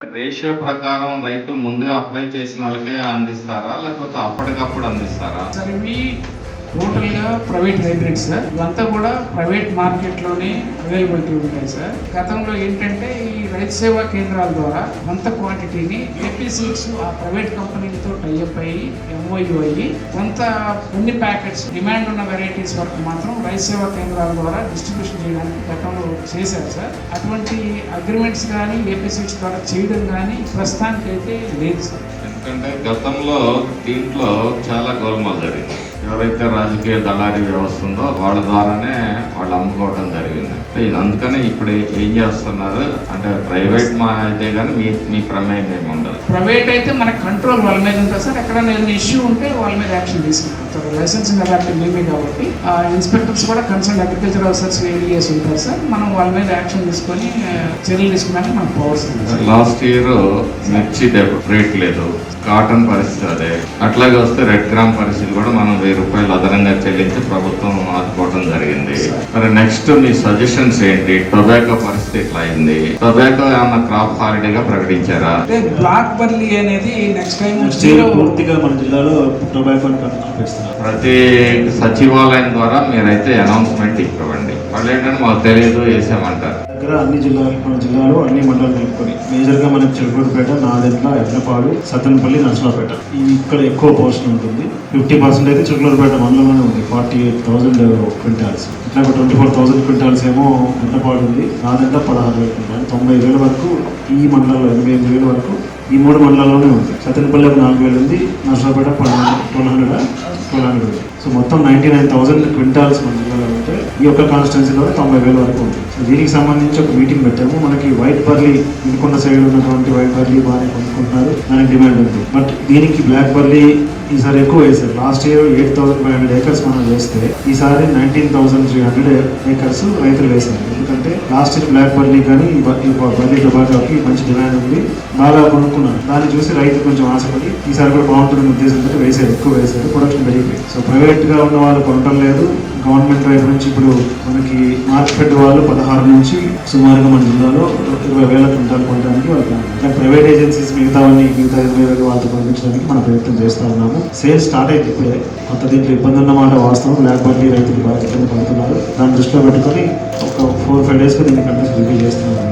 Ratio ప్రకారం రైతు ముందుగా అప్లై చేసిన వాళ్ళకే అందిస్తారా? లేకపోతే అప్పటికప్పుడు అందిస్తారా? టోటల్గా ప్రైవేట్ హైబ్రిడ్ సార్. ఇవంతా కూడా ప్రైవేట్ మార్కెట్లోనే అవైలబిలిటీ ఉంటాయి సార్. గతంలో ఏంటంటే ఈ రైతు సేవా కేంద్రాల ద్వారా కొంత క్వాంటిటీని ఏపీ సీడ్స్ ఆ ప్రైవేట్ కంపెనీలతో టైఅప్ అయ్యి ఎంఓయు అయ్యి కొంత కొన్ని ప్యాకెట్స్ డిమాండ్ ఉన్న వెరైటీస్ వరకు మాత్రం రైతు సేవా కేంద్రాల ద్వారా డిస్ట్రిబ్యూషన్ చేయడానికి గతంలో చేశారు సార్. అటువంటి అగ్రిమెంట్స్ కానీ ఏపీ సీడ్స్ ద్వారా చేయడం కానీ ప్రస్తుతానికైతే లేదు సార్. ఎందుకంటే గతంలో దీంట్లో చాలా గోల్మాల్ జరిగింది ఎవరైతే రాజకీయ దళారీ వ్యవస్థ ఉందో వాళ్ళ ద్వారానే వాళ్ళు అమ్ముకోవడం జరిగింది. అందుకనే ఇప్పుడు ఏం చేస్తున్నారు? అంటే ప్రైవేట్ మా అయితే కానీ మీ మీ ప్రమేయం ఏమి ఉండదు. ప్రైవేట్ అయితే మన కంట్రోల్ వాళ్ళ మీద ఉంటుంది సార్. ఎక్కడైనా ఏదైనా ఇష్యూ ఉంటే వాళ్ళ మీద యాక్షన్ తీసుకుంటారు. లైసెన్స్ అలాంటి మేమే కాబట్టి ఆ ఇన్స్పెక్టర్స్ కూడా కన్సర్న్ అగ్రికల్చర్ ఆఫీసర్స్ ఏరియాస్ ఉంటారు సార్. మనం వాళ్ళ మీద యాక్షన్ తీసుకొని చర్యలు తీసుకోవడానికి మనకు పవర్స్ లాస్ట్ ఇయర్ మిర్చి రేట్ లేదు. కాటన్ పరిస్థితి అదే. అట్లాగే వస్తే రెడ్ గ్రామ్ పరిస్థితి కూడా మనం వెయ్యి రూపాయలు అదనంగా చెల్లించి ప్రభుత్వం ఆదుకోవడం జరిగింది. మరి నెక్స్ట్ మీ సజెషన్స్ ఏంటి? టొబాకో పరిస్థితి ఎట్లా అయింది? టొబాకో ఏమన్నా క్రాప్ హాలిడేగా ప్రకటించారా? అంటే బ్లాక్ బర్లీ అనేది నెక్స్ట్ టైం పూర్తిగా మన జిల్లాలో టొబాకో ప్రతి సచివాలయం ద్వారా మీరైతే అనౌన్స్మెంట్ ఇవ్వండి. వాళ్ళు ఏంటంటే మాకు తెలియదు వేసామంటారు. దగ్గర అన్ని జిల్లాలు మన జిల్లాలో అన్ని మండలాలు కలుపుకొని. మేజర్గా మనకి చిలకూరుపేట నాదెంట్ల ఎడ్లపాడు సత్తెనపల్లి నర్సరావుపేట. ఈ ఇక్కడ ఎక్కువ పోర్షన్ ఉంటుంది. ఫిఫ్టీ పర్సెంట్ అయితే చిలకూరుపేట మండలంలోనే ఉంది. ఫార్టీ ఎయిట్ థౌసండ్ క్వింటాల్స్ ఇట్లా ట్వంటీ ఫోర్ థౌసండ్ క్వింటాల్స్ ఏమో ఎడ్లపాడు ఉంది. నాదెంట్ల పదహారు వేల క్వింటాల్ తొంభై వేల వరకు ఈ మండలంలో ఎనభై ఎనిమిది వేల వరకు ఈ మూడు మండలాల్లోనే ఉంది. సత్తెనపల్లి ఒక నాలుగు వేలు ఉంది. Narsaraopet twelve hundred twelve hundred so మొత్తం నైంటీ నైన్ థౌసండ్ క్వింటాల్స్ మన జిల్లాలో ఉంటే ఈ యొక్క కాన్స్టిట్యున్సీలో తొంభై వేల వరకు ఉంది సో దీనికి సంబంధించి ఒక మీటింగ్ పెట్టాము. మనకి వైట్ బర్లీ ఇనుకొండ సైడ్ ఉన్నటువంటి వైట్ బర్లీ బాగానే కొనుక్కుంటున్నారు. దానికి డిమాండ్ ఉంది. బట్ దీనికి బ్లాక్ బర్లీ ఈసారి ఎక్కువ వేసారు last year eight thousand five hundred acres మనం వేస్తే ఈసారి nineteen thousand three hundred acres రైతులు వేశారు. ఎందుకంటే లాస్ట్ ఇయర్ బ్లాక్ బర్లీ కానీ ఈ బర్లీ టొబాకోకి మంచి డిమాండ్ ఉంది. బాగా కొనుక్కున్నాను. దాన్ని చూసి రైతు కొంచెం ఆశపడి ఈసారి కూడా బాగుంటుందనే ఉద్దేశంతో వేశారు. ఎక్కువ వేశారు. ప్రొడక్షన్ పెరిగిపోయి సో ప్రైవేట్గా ఉన్న వాళ్ళు కొనటం లేదు. గవర్నమెంట్ వైపు నుంచి ఇప్పుడు మనకి మార్కెట్ వాళ్ళు పదహారు నుంచి సుమారుగా మన జిల్లాలో ఇరవై వేల క్వింటాలు కొనడానికి వాళ్ళు ప్రైవేట్ ఏజెన్సీస్ మిగతావన్నీ మిగతా ఇరవై వేల వాళ్ళతో పంపించడానికి మనం ప్రయత్నం చేస్తూ ఉన్నాము. సేల్ స్టార్ట్ అయింది ఇప్పుడే. కొత్త దీంట్లో ఇబ్బంది ఉన్నమాట వాస్తవం. లేకపోతే రైతులు బాగా ఇబ్బంది పడుతున్నారు. దాన్ని దృష్టిలో పెట్టుకొని ఫైవ్ డేస్గా దీన్ని కంటెస్ట్ రివ్యూ చేస్తున్నాను.